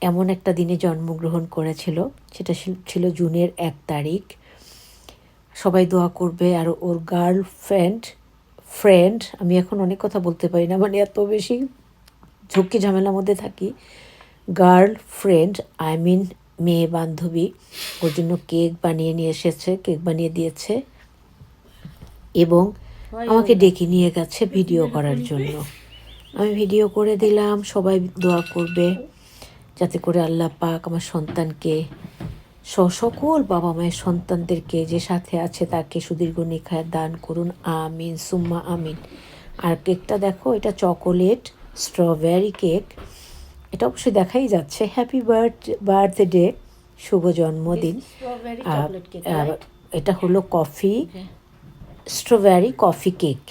এমন একটা দিনে জন্মগ্রহণ করেছিল সেটা ছিল- জুনের এক তারিখ। সবাই দোয়া করবে আর ওর গার্লফ্রেন্ড ফ্রেন্ড আমি এখন অনেক কথা বলতে পারি না মানে এত বেশি ঝুঁকি ঝামেলার মধ্যে থাকি। গার্লফ্রেন্ড আই মিন মেয়ে বান্ধবী ওর জন্য কেক বানিয়ে নিয়ে এসেছে কেক বানিয়ে দিয়েছে। এবং আমাকে ডেকে নিয়ে গেছে ভিডিও করার জন্য। আমি ভিডিও করে দিলাম সবাই দোয়া করবে। যাতে করে আল্লাহ পাক আমার সন্তানকে স- সকল বাবা মায়ের সন্তানদেরকে যে সাথে আছে তাকে সুদীর্ঘ নিখায় দান করুন। আমিন সুম্মা আমিন। আর কেকটা দেখো এটা চকোলেট স্ট্রবেরি কেক। এটা অবশ্যই দেখাই যাচ্ছে। হ্যাপি বার্থ বার্থডে শুভ জন্মদিন? এটা হলো কফি স্ট্রবেরি কফি কেক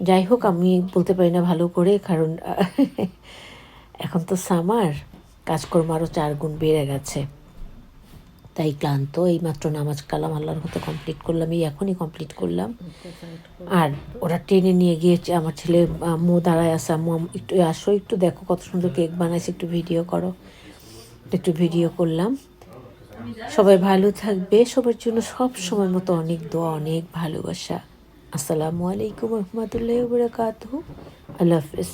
যাই হোক আমি বলতে পারি না ভালো করে কারণ এখন তো সামার কাজকর্ম আরও চার গুণ বেড়ে গেছে। তাই ক্লান্ত এই মাত্র নামাজ কালাম আল্লাহর হতে কমপ্লিট করলাম, এই এখনই কমপ্লিট করলাম। আর ওরা টেনে নিয়ে গিয়েছে, আমার ছেলে আম্মু দাঁড়ায় আছে, আম্মু একটু আসো, একটু দেখো কত সুন্দর কেক বানাইছে, একটু ভিডিও করো। একটু ভিডিও করলাম। সবাই ভালো থাকবে, সবার জন্য সব সময় মতো অনেক দোয়া, অনেক ভালোবাসা। আসসালামু আলাইকুম রহমতুল্লাহ বরকাত আল্লাহ হাফিজ।